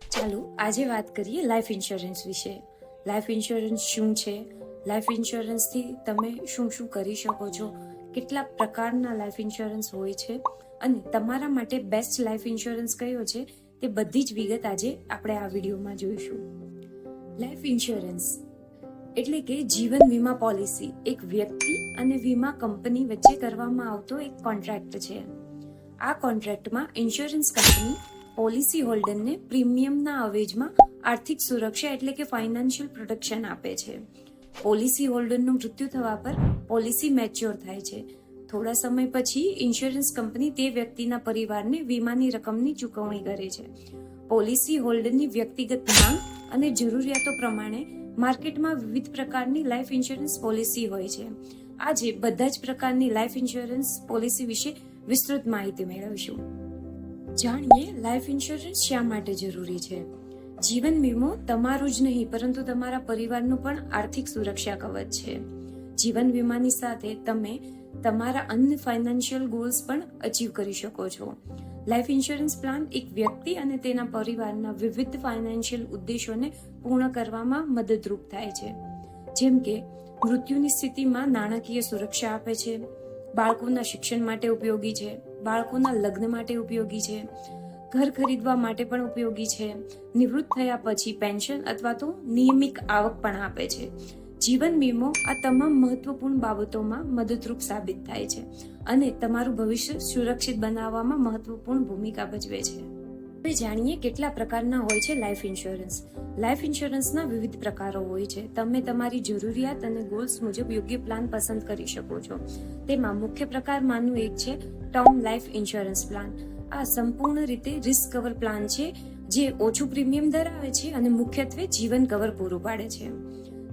ચાલો, આજે વાત કરીએ લાઈફ ઇન્સ્યોરન્સ વિશે. લાઈફ ઇન્સ્યોરન્સ શું છે? લાઈફ ઇન્સ્યોરન્સથી તમે શું શું કરી શકો છો? કેટલા પ્રકારના લાઈફ ઇન્સ્યોરન્સ હોય છે? અને તમારા માટે બેસ્ટ લાઈફ ઇન્સ્યોરન્સ કયો છે? તે બધી જ વિગત આજે આપણે આ વિડીયોમાં જોઈશું. લાઈફ ઇન્સ્યોરન્સ એટલે કે જીવન વીમા પોલિસી એક વ્યક્તિ અને વીમા કંપની વચ્ચે કરવામાં આવતો એક કોન્ટ્રાક્ટ છે. આ કોન્ટ્રાક્ટમાં ઇન્સ્યોરન્સ કંપની પોલિસી હોલ્ડરને પ્રીમિયમના અવેજમાં આર્થિક સુરક્ષા એટલે કે ફાઇનાન્શિયલ પ્રોટેક્શન આપે છે. પોલિસી હોલ્ડરનું મૃત્યુ થવા પર પોલિસી મેચ્યોર થાય છે. થોડા સમય પછી ઇન્સ્યોરન્સ કંપની તે વ્યક્તિના પરિવારને વીમાની રકમની ચૂકવણી કરે છે. પોલિસી હોલ્ડરની વ્યક્તિગત માંગ અને જરૂરિયાતો પ્રમાણે માર્કેટમાં વિવિધ પ્રકારની લાઈફ ઇન્સ્યોરન્સ પોલિસી હોય છે. આજે બધા જ પ્રકારની લાઈફ ઇન્સ્યોરન્સ પોલિસી વિશે વિસ્તૃત માહિતી મેળવીશું. જાણીએ લાઈફ ઇન્સ્યોરન્સ શા માટે જરૂરી છે? જીવન વીમો તમારું જ નહીં, પરંતુ તમારા પરિવારનું પણ આર્થિક સુરક્ષા કવચ છે. જીવન વીમાની સાથે તમે તમારા અન્ય ફાઇનાન્શિયલ ગોલ્સ પણ અચીવ કરી શકો છો. લાઈફ ઇન્સ્યોરન્સ પ્લાન એક વ્યક્તિ અને તેના પરિવારના વિવિધ ફાઇનાન્શિયલ ઉદ્દેશોને પૂર્ણ કરવામાં મદદરૂપ થાય છે. જેમ કે, મૃત્યુની સ્થિતિમાં નાણાકીય સુરક્ષા આપે છે. બાળકોના શિક્ષણ માટે ઉપયોગી છે. બાળકોના લગ્ન માટે ઉપયોગી છે, ઘર ખરીદવા માટે પણ ઉપયોગી છે, નિવૃત્ત થયા પછી પેન્શન અથવા તો નિયમિત આવક પણ આપે છે. જીવન વીમો આ તમામ મહત્વપૂર્ણ બાબતોમાં મદદરૂપ સાબિત થાય છે અને તમારું ભવિષ્ય સુરક્ષિત બનાવવામાં મહત્વપૂર્ણ ભૂમિકા ભજવે છે. હવે જાણીએ કેટલા પ્રકારના હોય છે લાઈફ ઇન્સ્યોરન્સ લાઈફ ઇન્સ્યોરન્સના વિવિધ પ્રકારો હોય છે. તમે તમારી જરૂરિયાત અને ગોલ્સ મુજબ યોગ્ય પ્લાન પસંદ કરી શકો છો. તેમાં મુખ્ય પ્રકારમાંનું એક છે ટર્મ લાઈફ ઇન્સ્યોરન્સ પ્લાન આ સંપૂર્ણ રીતે રિસ્ક કવર પ્લાન છે, જે ઓછું પ્રીમિયમ ધરાવે છે અને મુખ્યત્વે જીવન કવર પૂરું પાડે છે.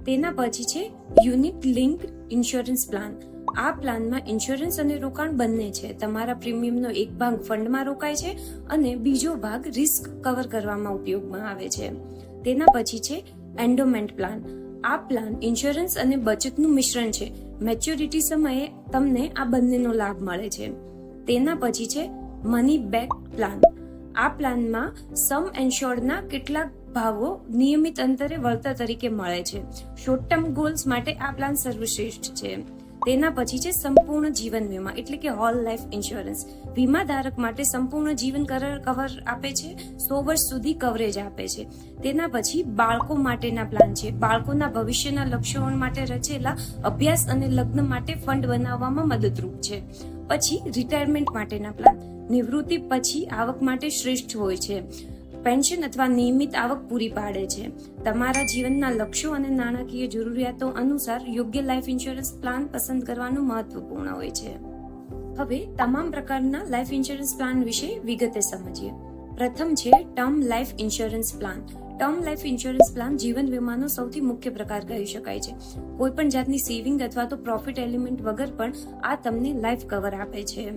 તેના પછી છે યુનિટ લિંક ઇન્સ્યોરન્સ પ્લાન આ પ્લાનમાં ઇન્સ્યોરન્સ અને રોકાણ બંને છે. તમારા પ્રીમિયમનો એક ભાગ ફંડમાં રોકાય છે અને બીજો ભાગ રિસ્ક કવર કરવામાં ઉપયોગમાં આવે છે. તેના પછી છે એન્ડોમેન્ટ પ્લાન. આ પ્લાન ઇન્સ્યોરન્સ અને બચતનું મિશ્રણ છે. મેચ્યોરિટી સમયે તમને આ બંનેનો લાભ મળે છે. તેના પછી છે મની બેક પ્લાન. આ પ્લાનમાં સમ એન્શ્યોર્ડના કેટલાક ભાવો નિયમિત અંતરે વળતર તરીકે મળે છે. શોર્ટ ટર્મ ગોલ્સ માટે આ પ્લાન સર્વશ્રેષ્ઠ છે. તેના પછી છે સંપૂર્ણ જીવન વીમા, એટલે કે હોલ લાઈફ ઇન્સ્યોરન્સ વીમા ધારક માટે સંપૂર્ણ જીવન કવર આપે છે, સો વર્ષ સુધી કવરેજ આપે છે. તેના પછી બાળકો માટેના પ્લાન છે. બાળકોના ભવિષ્યના લક્ષ્યો માટે રચેલા અભ્યાસ અને લગ્ન માટે ફંડ બનાવવામાં મદદરૂપ છે. પછી રિટાયરમેન્ટ માટેના પ્લાન નિવૃત્તિ પછી આવક માટે શ્રેષ્ઠ હોય છે. પેન્શન અથવા નિયમિત આવક પૂરી પાડે છે. તમારા જીવનના લક્ષ્યો અને નાણાકીય જરૂરિયાતો અનુસાર યોગ્ય લાઈફ ઇન્સ્યોરન્સ પ્લાન પસંદ કરવાનું મહત્વપૂર્ણ હોય છે. હવે તમામ પ્રકારના લાઈફ ઇન્સ્યોરન્સ પ્લાન વિશે વિગતે સમજીએ. પ્રથમ છે term life insurance plan term life insurance plan જીવન વીમાનો સૌથી મુખ્ય પ્રકાર કહી શકાય છે. કોઈ પણ જાતની સેવિંગ અથવા તો પ્રોફિટ એલિમેન્ટ વગર પણ આ તમને લાઈફ કવર આપે છે.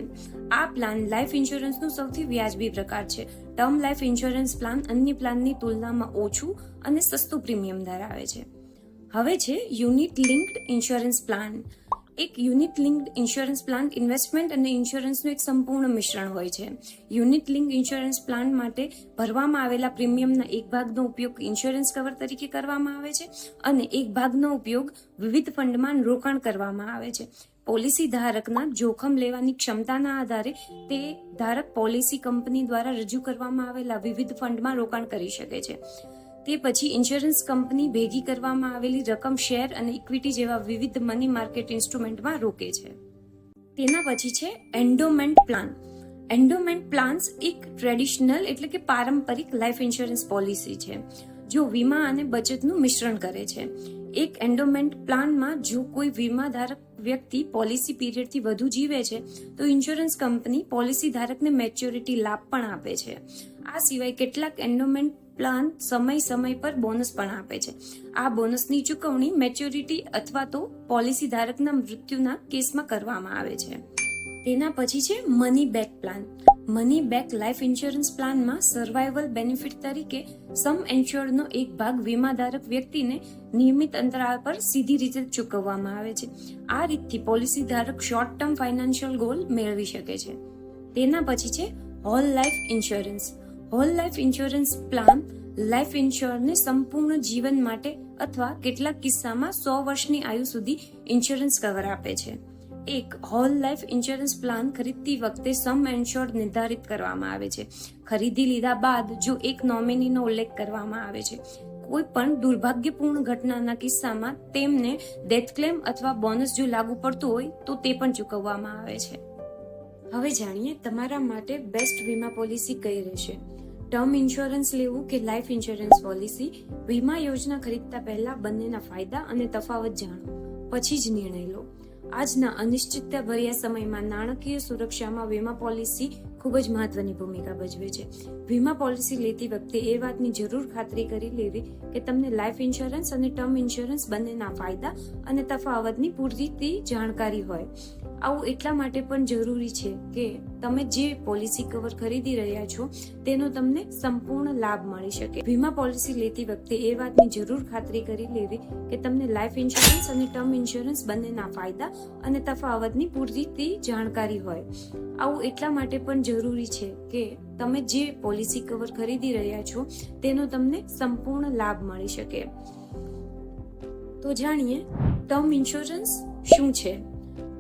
આ પ્લાન લાઈફ ઇન્સ્યોરન્સનું સૌથી વ્યાજબી પ્રકાર છે. ટર્મ લાઈફ ઇન્સ્યોરન્સ પ્લાન અન્ય પ્લાનની તુલનામાં ઓછું અને સસ્તું પ્રીમિયમ ધરાવે છે. હવે છે યુનિટ લિંક્ડ ઇન્સ્યોરન્સ પ્લાન. એક unit linked insurance plan investment અને ઇન્સ્યોરન્સનું એક સંપૂર્ણ મિશ્રણ હોય છે. યુનિટ લિંક ઇન્સ્યોરન્સ પ્લાન માટે ભરવામાં આવેલા પ્રીમિયમના એક ભાગનો ઉપયોગ ઇન્સ્યોરન્સ કવર તરીકે કરવામાં આવે છે અને એક ભાગનો ઉપયોગ વિવિધ ફંડમાં રોકાણ કરવામાં આવે છે. પોલિસી ધારકના જોખમ લેવાની ક્ષમતાના આધારે તે ધારક પોલિસી કંપની દ્વારા રજૂ કરવામાં આવેલા વિવિધ ફંડમાં રોકાણ કરી શકે છે. તે પછી ઇન્સ્યોરન્સ કંપની ભેગી કરવામાં આવેલી રકમ શેર અને ઇક્વિટી જેવા વિવિધ મની માર્કેટ ઇન્સ્ટ્રુમેન્ટમાં રોકે છે. તેના પછી છે એન્ડોમેન્ટ પ્લાન. એન્ડોમેન્ટ પ્લાન્સ એક ટ્રેડિશનલ એટલે કે પારંપરિક લાઈફ ઇન્સ્યોરન્સ પોલિસી છે, જો વીમા અને બચતનું મિશ્રણ કરે છે. એક એન્ડોમેન્ટ પ્લાનમાં જો કોઈ વીમા ધારક વ્યક્તિ પોલિસી પીરિયડથી વધુ જીવે છે, તો ઇન્સ્યોરન્સ કંપની પોલિસી ધારકને મેચ્યોરિટી લાભ પણ આપે છે. આ સિવાય કેટલાક એન્ડોમેન્ટ પ્લાન સમય સમય પર બોનસ પણ આપે છે. આ બોનસની ચૂકવણી મેચ્યોરિટી અથવા તો પોલિસી ધારકના મૃત્યુના કેસમાં કરવામાં આવે છે. તેના પછી છે money back plan. Money back life insurance પ્લાનમાં સર્વાઈવલ બેનિફિટ તરીકે સમ એન્શ્યોર્ડનો એક ભાગ વીમાધારક વ્યક્તિને નિયમિત અંતરાળ પર સીધી રીતે ચૂકવવામાં આવે છે. આ રીતથી પોલિસી ધારક શોર્ટ ટર્મ ફાઇનાન્શિયલ ગોલ મેળવી શકે છે. તેના પછી છે whole life insurance whole life insurance plan life ઇન્સ્યોરને સંપૂર્ણ જીવન માટે અથવા કેટલાક કિસ્સામાં સો વર્ષની આયુ સુધી ઇન્સ્યોરન્સ કવર આપે છે. એક હોલ લાઈફ ઇન્સ્યોરન્સ પ્લાન ખરીદતી વખતે સમ એન્શ્યોર નિર્ધારિત કરવામાં આવે છે. ખરીદી લીધા બાદ જો એક નોમિનીનો ઉલ્લેખ કરવામાં આવે છે. કોઈ પણ દુર્ભાગ્યપૂર્ણ ઘટનાના કિસ્સામાં તેમને ડેથ ક્લેમ અથવા બોનસ જો લાગુ પડતું હોય, તો તે પણ ચૂકવવામાં આવે છે. હવે જાણીએ તમારા માટે બેસ્ટ વીમા પોલિસી કઈ રહેશે? ટર્મ ઇન્સ્યોરન્સ લેવું કે લાઈફ ઇન્સ્યોરન્સ પોલિસી, વીમા યોજના ખરીદતા પહેલા બંનેના ફાયદા અને તફાવત જાણો. પછી જ નિર્ણય લો. આજના અનિશ્ચિતતા ભર્યા સમયમાં નાણાકીય સુરક્ષામાં વીમા પોલિસી ખૂબ જ મહત્વની ભૂમિકા ભજવે છે. વીમા પોલિસી લેતી વખતે એ વાતની જરૂર ખાતરી કરી લેવી કે તમને લાઈફ ઇન્સ્યોરન્સ અને ટર્મ ઇન્સ્યોરન્સ બંનેના ફાયદા અને તફાવતની પૂરતી જાણકારી હોય. આવું એટલા માટે પણ જરૂરી છે કે તમે જે પોલિસી કવર ખરીદી રહ્યા છો, તેનો તમને સંપૂર્ણ લાભ મળી શકે. વીમા પોલિસી લેતી વખતે એ વાતની જરૂર ખાતરી કરી લેવી કે તમને લાઈફ ઇન્સ્યોરન્સ અને ટર્મ ઇન્સ્યોરન્સ બંનેના ફાયદા અને તફાવતની પૂરતી જાણકારી હોય. આવું એટલા માટે પણ જરૂરી છે કે તમે જે પોલિસી કવર ખરીદી રહ્યા છો, તેનો તમને સંપૂર્ણ લાભ મળી શકે. તો જાણીએ ટર્મ ઇન્સ્યોરન્સ શું છે?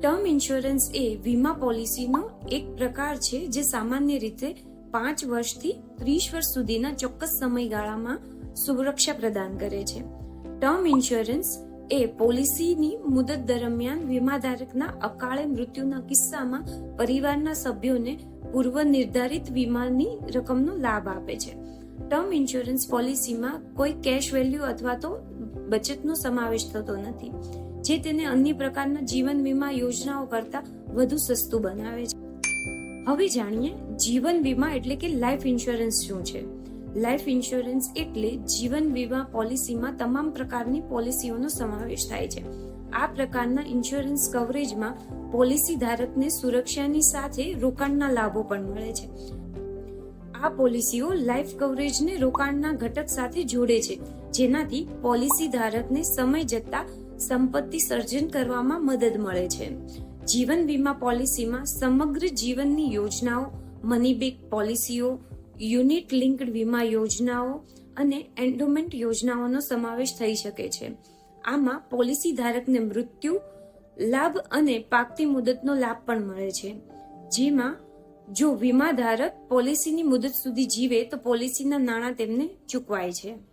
ટર્મ ઇન્સ્યોરન્સ એ વીમા પોલિસીનો એક પ્રકાર છે જે સામાન્ય રીતે પાંચ વર્ષથી ત્રીસ વર્ષ સુધીના ચોક્કસ સમયગાળામાં સુરક્ષા પ્રદાન કરે છે. ટર્મ ઇન્સ્યોરન્સ એ પોલિસીની મુદત દરમિયાન વીમાધારકના અકાળે મૃત્યુના કિસ્સામાં પરિવારના સભ્યોને પૂર્વ નિર્ધારિત વીમાની રકમનો લાભ આપે છે. ટર્મ ઇન્સ્યોરન્સ પોલિસીમાં કોઈ કેશ વેલ્યુ અથવા તો બચતનો સમાવેશ થતો નથી. જે તેને અન્ય પ્રકારના જીવન વીમા યોજનાઓ કરતા વધુ સસ્તું બનાવે છે. હવે જાણીએ જીવન વીમા એટલે કે લાઈફ ઇન્સ્યોરન્સ શું છે? લાઈફ ઇન્સ્યોરન્સ એટલે જીવન વીમા પોલિસીમાં તમામ પ્રકારની પોલિસીઓનો સમાવેશ થાય છે. આ પ્રકારના ઇન્સ્યોરન્સ કવરેજમાં પોલિસી ધારકને સુરક્ષાની સાથે રોકાણના લાભો પણ મળે છે. આ પોલિસીઓ લાઈફ કવરેજને રોકાણના ઘટક સાથે જોડે છે. જેનાથી પોલિસી ધારકને સમય જતા સંપત્તિ સર્જન કરવામાં મદદ મળે છે. જીવન વીમા પોલિસીમાં સમગ્ર જીવનની યોજનાઓ મની બેક પોલિસીઓ, યુનિટ લિંક્ડ વીમા યોજનાઓ અને એન્ડોમેન્ટ યોજનાઓનો સમાવેશ થઈ શકે છે. આમાં પોલિસી ધારકને મૃત્યુ, લાભ અને પાકતી મુદતનો લાભ પણ મળે છે. જેમાં જો વીમા ધારક પોલિસીની મુદત સુધી જીવે તો પોલિસીના નાણાં તેમને ચૂકવાય છે.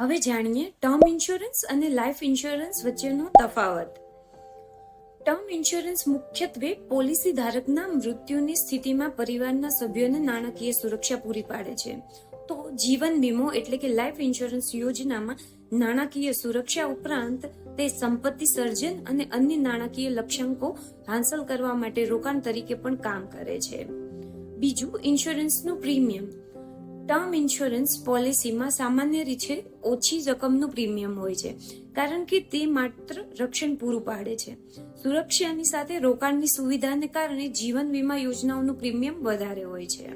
હવે જાણીએ ટર્મ ઇન્સ્યોરન્સ અને લાઈફ ઇન્સ્યોરન્સ વચ્ચેનો તફાવત. ટર્મ ઇન્સ્યોરન્સ મુખ્યત્વે પોલિસી ધારકના મૃત્યુની સ્થિતિમાં પરિવારના સભ્યોને નાણાકીય સુરક્ષા પૂરી પાડે છે. તો જીવન વીમો એટલે કે લાઈફ ઇન્સ્યોરન્સ યોજનામાં નાણાકીય સુરક્ષા ઉપરાંત તે સંપત્તિ સર્જન અને અન્ય નાણાકીય લક્ષ્યાંકો હાંસલ કરવા માટે રોકાણ તરીકે પણ કામ કરે છે. બીજું, ઇન્સ્યોરન્સનું પ્રીમિયમ. ટર્મ ઇન્સ્યોરન્સ પોલિસીમાં સામાન્ય રીતે ઓછી રકમનું પ્રીમિયમ હોય છે, કારણ કે તે માત્ર રક્ષણ પૂરું પાડે છે. સુરક્ષાની સાથે રોકાણની સુવિધાને કારણે જીવન વીમા યોજનાઓનું પ્રીમિયમ વધારે હોય છે.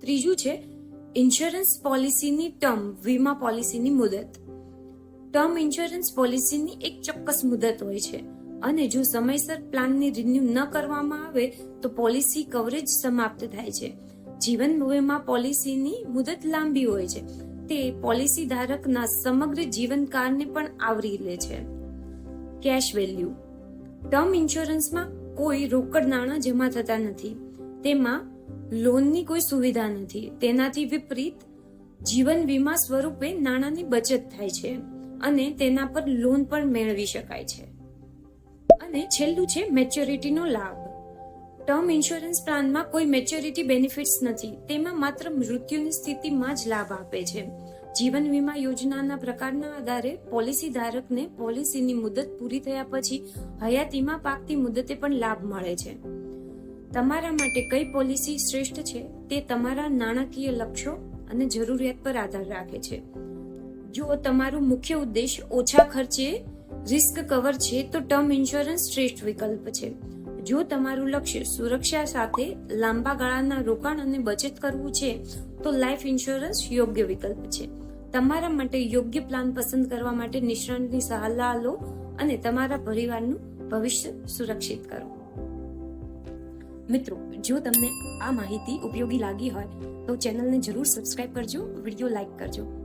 ત્રીજું છે, ઇન્સ્યોરન્સ પોલિસીની ટર્મ, વીમા પોલિસીની મુદત. ટર્મ ઇન્સ્યોરન્સ પોલિસીની એક ચોક્કસ મુદત હોય છે અને જો સમયસર પ્લાનની રિન્યુ ન કરવામાં આવે તો પોલિસી કવરેજ સમાપ્ત થાય છે. જીવન વીમા પોલિસીની મુદત લાંબી હોય છે. તે પોલિસી ધારકના સમગ્ર જીવનકાળને પણ આવરી લે છે. Cache value. ટર્મ ઇન્સ્યોરન્સમાં કોઈ રોકડ નાણાં જમા થતા નથી. તેમાં લોનની કોઈ સુવિધા નથી. તેનાથી વિપરીત, જીવન વીમા સ્વરૂપે નાણાંની બચત થાય છે અને તેના પર લોન પણ મેળવી શકાય છે. અને છેલ્લું છે મેચ્યોરિટીનો લાભ. ટર્મ ઇન્સ્યોરન્સ પ્લાનમાં કોઈ મેચ્યોરિટી બેનિફિટ્સ નથી. તેમાં માત્ર મૃત્યુની સ્થિતિમાં જ લાભ આપે છે. જીવન વીમા યોજનાના પ્રકારના આધારે પોલિસી ધારકને પોલિસીની મુદત પૂરી થયા પછી હયાતીમાં પાકતી મુદતે પણ લાભ મળે છે. તમારા માટે કઈ પોલિસી શ્રેષ્ઠ છે તે તમારા નાણાકીય લક્ષ્યો અને જરૂરિયાત પર આધાર રાખે છે. જો તમારું મુખ્ય ઉદ્દેશ ઓછા ખર્ચે, રિસ્ક કવર છે, તો ટર્મ ઇન્સ્યોરન્સ શ્રેષ્ઠ વિકલ્પ છે. જો તમારું લક્ષ્ય સુરક્ષા સાથે લાંબા ગાળાના રોકાણ અને બચત કરવું છે, તો લાઈફ ઇન્સ્યોરન્સ યોગ્ય વિકલ્પ છે. તમારા માટે યોગ્ય પ્લાન પસંદ કરવા માટે નિષ્ણાંતની સલાહ લો અને તમારા પરિવારનું ભવિષ્ય સુરક્ષિત કરો. મિત્રો, જો તમને આ માહિતી ઉપયોગી લાગી હોય, તો ચેનલને જરૂર સબસ્ક્રાઇબ કરજો, વીડિયો લાઈક કરજો.